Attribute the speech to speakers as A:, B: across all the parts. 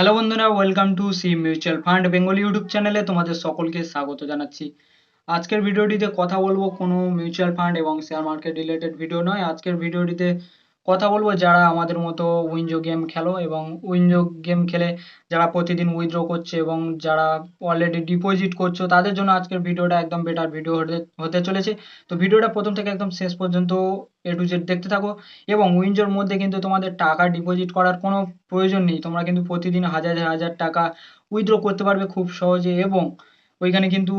A: Hello বন্ধুরা welcome to C mutual fund Bengali YouTube চ্যানেলে তোমাদের সকলকে স্বাগত জানাচ্ছি। আজকের ভিডিওটিতে কথা বলব কোনো মিউচুয়াল ফান্ড এবং শেয়ার মার্কেট রিলেটেড ভিডিও নয়। আজকের ভিডিওটিতে কথা বলব, যারা আমাদের মতো উইনজো গেম খেলো এবং উইনজো গেম খেলে যারা প্রতিদিন উইথড্র করছে এবং যারা অলরেডি ডিপোজিট করছ, তাদের জন্য আজকের ভিডিওটা একদম বেটার ভিডিও হতে হতে চলেছে। তো ভিডিওটা প্রথম থেকে একদম শেষ পর্যন্ত এ টু জেড দেখতে থাকো এবং উইনজোর মধ্যে কিন্তু তোমাদের টাকা ডিপোজিট করার কোনো প্রয়োজন নেই। তোমরা কিন্তু প্রতিদিন হাজার হাজার টাকা উইথড্র করতে পারবে খুব সহজে এবং ওইখানে কিন্তু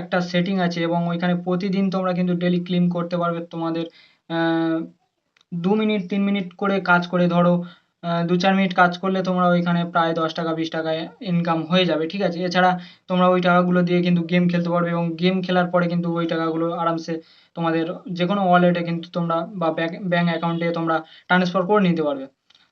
A: একটা সেটিং আছে এবং ওইখানে প্রতিদিন তোমরা কিন্তু ডেলি ক্লেম করতে পারবে তোমাদের দু মিনিট, তিন মিনিট করে কাজ করে ধরো দু চার মিনিট কাজ করলে তোমরা ওইখানে প্রায় দশ টাকা, বিশ টাকা ইনকাম হয়ে যাবে, ঠিক আছে? এছাড়া তোমরা ওই টাকাগুলো দিয়ে কিন্তু গেম খেলতে পারবে এবং গেম খেলার পরে কিন্তু ওই টাকাগুলো আরামসে তোমাদের যে কোনো ওয়ালেটে কিন্তু তোমরা বা ব্যাংক অ্যাকাউন্টে তোমরা ট্রান্সফার করে নিতে পারবে।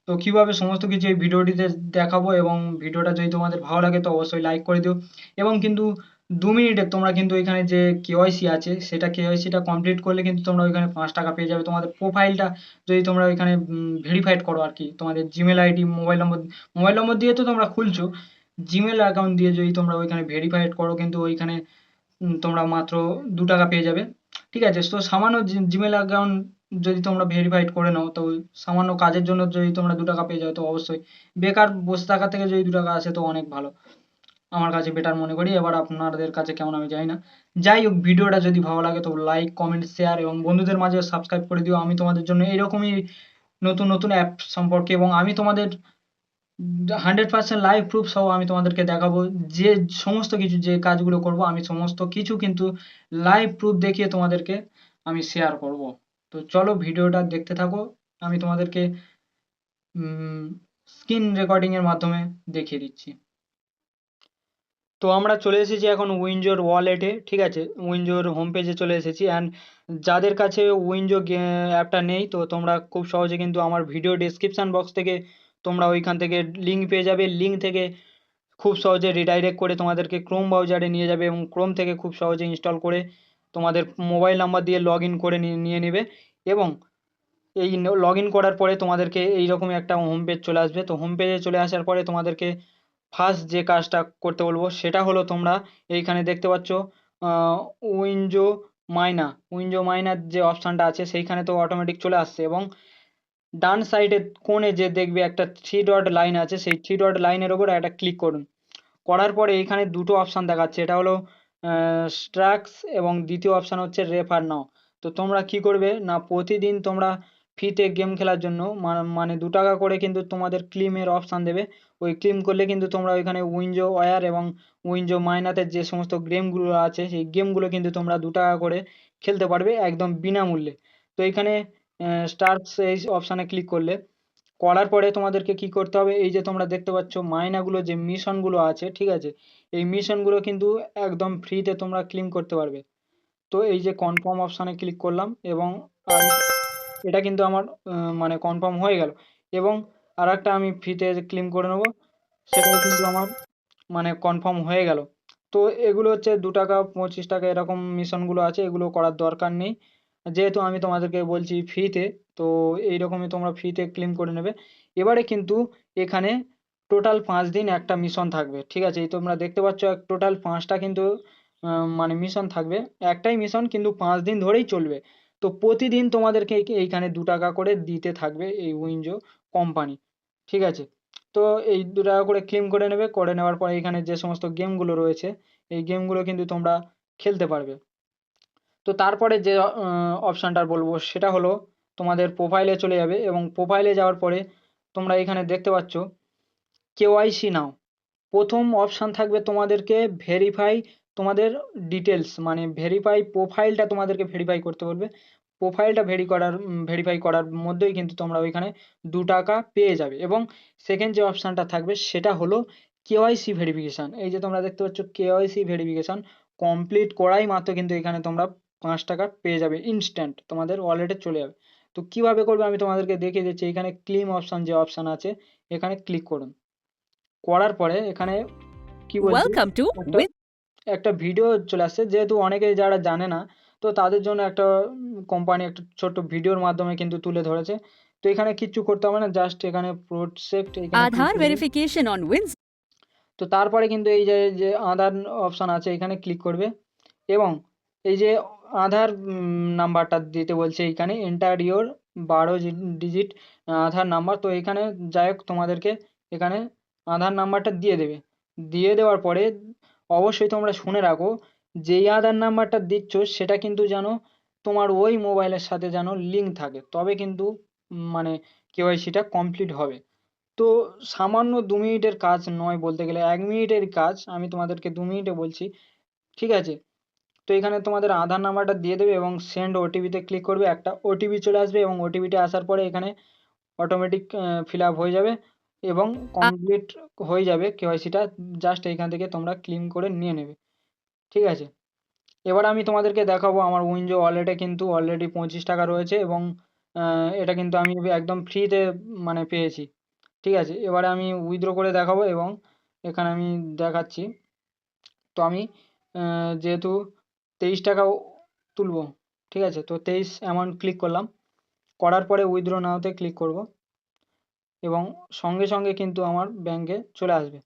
A: তো কীভাবে সমস্ত কিছু এই ভিডিওটিতে দেখাবো এবং ভিডিওটা যদি তোমাদের ভালো লাগে তো অবশ্যই লাইক করে দিও। এবং কিন্তু দু মিনিটে তোমরা কিন্তু এখানে যে কেওয়াইসি আছে, সেটা কেওয়াইসিটা কমপ্লিট করলে কিন্তু তোমরা ওইখানে পাঁচ টাকা পেয়ে যাবে। তোমাদের প্রোফাইলটা যদি তোমরা ওইখানে ভেরিফাইড করো আর কি, তোমাদের Gmail ID mobile number mobile number দিয়ে তো তোমরা খুলছো। জিমেল অ্যাকাউন্ট দিয়ে যদি তোমরা ওইখানে ভেরিফাইড করো, কিন্তু ওইখানে তোমরা মাত্র দু টাকা পেয়ে যাবে। ঠিক আছে? তো সামান্য জিমেল অ্যাকাউন্ট যদি তোমরা ভেরিফাইড করে নাও, তো সামান্য কাজের জন্য যদি তোমরা দু টাকা পেয়ে যাও, তো অবশ্যই। বেকার বসে থাকা থেকে যদি দু টাকা আসে, তো অনেক ভালো। আমার কাছে বেটার মনে করি। এবার আপনাদের কাছে কেমন আমি জানি না। যাই হোক, ভিডিওটা যদি ভালো লাগে তো লাইক কমেন্ট শেয়ার এবং বন্ধুদের মাঝে সাবস্ক্রাইব করে দিও। আমি তোমাদের জন্য এরকমই নতুন নতুন অ্যাপ সম্পর্কে এবং আমি তোমাদের হান্ড্রেড পার্সেন্ট লাইভ প্রুফ সহ আমি তোমাদেরকে দেখাবো। যে সমস্ত কিছু, যে কাজগুলো করব, আমি সমস্ত কিছু কিন্তু লাইভ প্রুফ দেখিয়ে তোমাদেরকে আমি শেয়ার করব। তো চলো ভিডিওটা দেখতে থাকো। আমি তোমাদেরকে স্ক্রিন রেকর্ডিং এর মাধ্যমে দেখিয়ে দিচ্ছি। তো আমরা চলে এসেছি এখন উইনজোর ওয়ালেটে ঠিক আছে? উইনজোর হোম পেজে চলে এসেছি অ্যান্ড যাদের কাছে উইনজো অ্যাপটা নেই, তো তোমরা খুব সহজে কিন্তু আমার ভিডিও ডেসক্রিপশন বক্স থেকে তোমরা ওইখান থেকে লিঙ্ক পেয়ে যাবে। লিঙ্ক থেকে খুব সহজে রিডাইরেক্ট করে তোমাদেরকে ক্রোম ব্রাউজারে নিয়ে যাবে এবং ক্রোম থেকে খুব সহজে ইনস্টল করে তোমাদের মোবাইল নাম্বার দিয়ে লগ ইন করে নিয়ে নেবে এবং এই লগ ইন করার পরে তোমাদেরকে এইরকম একটা হোম পেজ চলে আসবে। তো হোম পেজে চলে আসার পরে তোমাদেরকে ফার্স্ট যে কাজটা করতে বলব সেটা হলো তোমরা এইখানে দেখতে পাচ্ছ উইনজো মাইনা উইনজো মাইনার যে অপশানটা আছে সেইখানে তো অটোমেটিক চলে আসছে এবং ডান সাইডে কোণে যে দেখবে একটা থ্রি ডট লাইন আছে সেই থ্রি ডট লাইনের ওপর একটা ক্লিক করুন। করার পরে এইখানে দুটো অপশান দেখাচ্ছে, এটা হলো স্ট্রাক্স এবং দ্বিতীয় অপশান হচ্ছে রেফার নাও তো তোমরা কি করবে না প্রতিদিন তোমরা ফ্রিতে গেম খেলার জন্য মানে দু টাকা করে কিন্তু তোমাদের ক্লিমের অপশান দেবে। ওই ক্লেম করলে কিন্তু তোমরা ওইখানে উইনজো ওয়্যার এবং উইনজো মাইনাতে যে সমস্ত গেমগুলো আছে, সেই গেমগুলো কিন্তু তোমরা দু টাকা করে খেলতে পারবে একদম বিনামূল্যে। তো এইখানে স্টার্টস এই অপশানে ক্লিক করলে, করার পরে তোমাদেরকে কি করতে হবে? এই যে তোমরা দেখতে পাচ্ছ মাইনাগুলো, যে মিশনগুলো আছে, ঠিক আছে? এই মিশনগুলো কিন্তু একদম ফ্রিতে তোমরা ক্লেম করতে পারবে। তো এই যে কনফার্ম অপশানে ক্লিক করলাম এবং এটা কিন্তু আমার মানে কনফার্ম হয়ে গেল। এবং আর একটা আমি ফ্রিতে ক্লেম করে নেব, সেটাও কিন্তু আমার মানে কনফার্ম হয়ে গেল। তো এগুলো হচ্ছে দু টাকা, পঁচিশ টাকা এরকম মিশনগুলো আছে, এগুলো করার দরকার নেই। যেহেতু আমি তোমাদেরকে বলছি ফ্রিতে তো এইরকমই তোমরা ফ্রিতে ক্লেম করে নেবে। এবারে কিন্তু এখানে টোটাল পাঁচ দিন একটা মিশন থাকবে, ঠিক আছে? এই তোমরা দেখতে পাচ্ছ টোটাল পাঁচটা কিন্তু মানে মিশন থাকবে। একটাই মিশন কিন্তু পাঁচ দিন ধরেই চলবে। তো প্রতিদিন তোমাদেরকে এইখানে দু টাকা করে দিতে থাকবে এই উইনজো কোম্পানি ঠিক আছে? তো এই দু টাকা করে ক্লেম করে নেবে, করে নেওয়ার পরে এখানে যে সমস্ত গেমগুলো রয়েছে, এই গেমগুলো কিন্তু তোমরা খেলতে পারবে। তো তারপরে যে অপশানটা বলব, সেটা হলো তোমাদের প্রোফাইলে চলে যাবে এবং প্রোফাইলে যাওয়ার পরে তোমরা এখানে দেখতে পাচ্ছ কেওয়াইসি নাও। প্রথম অপশান থাকবে তোমাদেরকে ভেরিফাই তোমাদের ডিটেলস মানে ভেরিফাই প্রোফাইলটা তোমাদেরকে ভেরিফাই করতে বলবে। প্রোফাইলটা ভেরি করার ভেরিফাই করার মধ্যেই কিন্তু তোমরা ওইখানে দু টাকা পেয়ে যাবে। এবং সেকেন্ড যে অপশানটা থাকবে সেটা হলো কেওয়াইসি ভেরিফিকেশান এই যে তোমরা দেখতে পাচ্ছ কেওয়াইসি ভেরিফিকেশান কমপ্লিট করাই মাত্র কিন্তু এখানে তোমরা পাঁচ টাকা পেয়ে যাবে ইনস্ট্যান্ট তোমাদের ওয়ালেটে চলে যাবে। তো কীভাবে করবে আমি তোমাদেরকে দেখিয়ে দিচ্ছি। এখানে ক্লিম অপশান যে অপশান আছে এখানে ক্লিক করুন। করার পরে এখানে কি বলছে? একটা ভিডিও চলে আসছে। যেহেতু অনেকে যারা জানে না তো তাদের জন্য একটা কোম্পানি একটা ছোট্ট ভিডিওর মাধ্যমে কিন্তু তুলে ধরেছে তো এখানে কিচ্ছু করতে হবে না জাস্ট এখানে প্রোটেক্ট করবে।
B: verification on Wins.
A: তো তারপরে কিন্তু এই যে যে আধার অপশন আছে এখানে ক্লিক করবে এবং এই যে আধার নাম্বারটা দিতে বলছে এখানে এন্টার ইওর বারো ডিজিট আধার নাম্বার তো এখানে যাই হোক তোমাদেরকে এখানে আধার নাম্বারটা দিয়ে দেবে দিয়ে দেওয়ার পরে অবশ্যই তোমরা শুনে রাখো যেই আধার নাম্বারটা দিচ্ছ সেটা কিন্তু যেন তোমার ওই মোবাইলের সাথে যেন লিঙ্ক থাকে। তবে কিন্তু মানে কেওয়াইসিটা কমপ্লিট হবে। তো সামান্য দু মিনিটের কাজ নয় বলতে গেলে এক মিনিটের কাজ আমি তোমাদেরকে দু মিনিটে বলছি, ঠিক আছে? তো এখানে তোমাদের আধার নাম্বারটা দিয়ে দেবে এবং সেন্ড ওটিপিতে ক্লিক করবে, একটা ওটিপি চলে আসবে এবং ওটিপিটা আসার পরে এখানে অটোমেটিক ফিল হয়ে যাবে এবং কমপ্লিট হয়ে যাবে কেওয়াইসিটা জাস্ট এইখান থেকে তোমরা ক্লেম করে নিয়ে নেবে। ঠিক আছে? এবার আমি তোমাদেরকে দেখাবো আমার উইনজো ওয়ালেটে কিন্তু অলরেডি পঁচিশ টাকা রয়েছে এবং এটা কিন্তু আমি একদম ফ্রিতে মানে পেয়েছি। ঠিক আছে? এবারে আমি উইথড্র করে দেখাবো এবং এখানে আমি দেখাচ্ছি। তো আমি যেহেতু তেইশ টাকা তুলবো, ঠিক আছে? তো তেইশ অ্যামাউন্ট ক্লিক করলাম। করার পরে উইথড্র নাওতে ক্লিক করব এবং সঙ্গে সঙ্গে কিন্তু আমার ব্যাংকে চলে আসবে।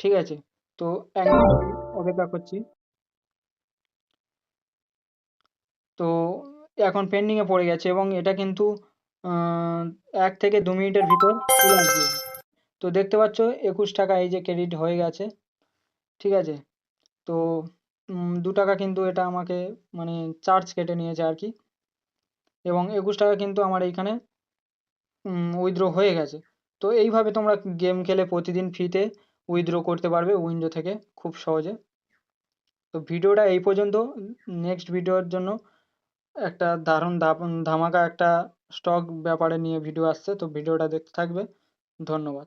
A: ঠিক আছে? তো অপেক্ষা করছি। তো এখন পেন্ডিংয়ে পড়ে গেছে এবং এটা কিন্তু এক থেকে দু মিনিটের ভিতর চলে আসবে। তো দেখতে পাচ্ছ একুশ টাকা এই যে ক্রেডিট হয়ে গেছে, ঠিক আছে? তো দু টাকা কিন্তু এটা আমাকে মানে চার্জ কেটে নিয়েছে আর কি। এবং একুশ টাকা কিন্তু আমার এইখানে উইথড্র হয়ে গেছে। তো এইভাবে তোমরা গেম খেলে প্রতিদিন ফ্রিতে উইথড্র করতে পারবে উইন্ডো থেকে খুব সহজে। তো ভিডিওটা এই পর্যন্ত। নেক্সট ভিডিওর জন্য একটা দারুণ ধামাকা একটা স্টক ব্যাপারে নিয়ে ভিডিও আসছে। তো ভিডিওটা দেখতে থাকবে। ধন্যবাদ।